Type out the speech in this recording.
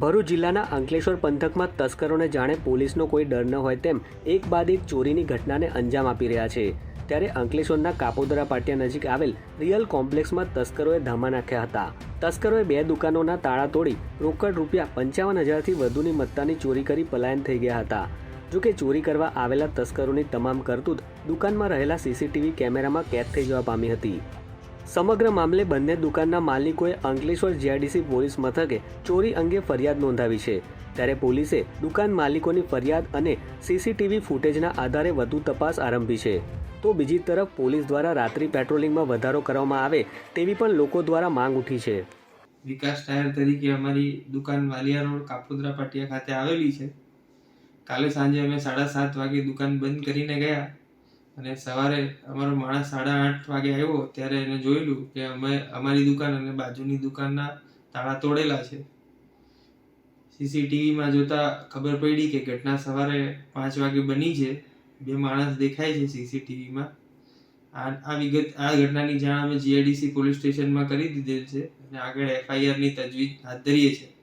ભરૂચ જિલ્લાના અંકલેશ્વર પંથકમાં તસ્કરોને જાણે પોલીસનો કોઈ ડર ન હોય તેમ એક બાદ એક ચોરીની ઘટનાને અંજામ આપી રહ્યા છે. ત્યારે અંકલેશ્વરના કાપોદરા પાટિયા નજીક આવેલ રિયલ કોમ્પ્લેક્સમાં તસ્કરોએ ધામા નાખ્યા હતા. તસ્કરોએ બે દુકાનોના તાળા તોડી રોકડ રૂપિયા પંચાવન હજારથી વધુની મત્તાની ચોરી કરી પલાયન થઈ ગયા હતા. જોકે ચોરી કરવા આવેલા તસ્કરોની તમામ કરતૂત દુકાનમાં રહેલા સીસીટીવી કેમેરામાં કેદ થઈ જવા પામી હતી. સમગ્ર મામલે બંને દુકાનના માલિકોએ અંકલેશ્વર જીઆઈડીસી પોલીસ મથકે ચોરી અંગે ફરિયાદ નોંધાવી છે. ત્યારે પોલીસે દુકાન માલિકોની ફરિયાદ અને સીસીટીવી ફૂટેજના આધારે વધુ તપાસ આરંભી છે. તો બીજી તરફ પોલીસ દ્વારા રાત્રિ પેટ્રોલિંગમાં વધારો કરવામાં આવે તેવી પણ લોકો દ્વારા માંગ ઉઠી છે. વિકાસ ટાયર તરીકે અમારી દુકાન વાલિયા રોડ, કાપોદ્રા પાટિયા ખાતે આવેલી છે. કાલે સાંજે અમે સાડા સાત વાગે દુકાન બંધ કરીને ગયા. અને સવારે અમારો માણસ સાડા આઠ વાગે આવ્યો, ત્યારે એને જોયેલું કે અમે, અમારી દુકાન અને બાજુની દુકાનના તાળા તોડેલા છે. સીસીટીવીમાં જોતા ખબર પડી કે ઘટના સવારે પાંચ વાગે બની છે. બે માણસ દેખાય છે સીસીટીવીમાં આ આ વિગત, આ ઘટનાની જાણ અમે જીઆઈડીસી પોલીસ સ્ટેશનમાં કરી દીધેલ છે અને આગળ એફઆઈઆરની તજવીજ હાથ ધરીએ છીએ.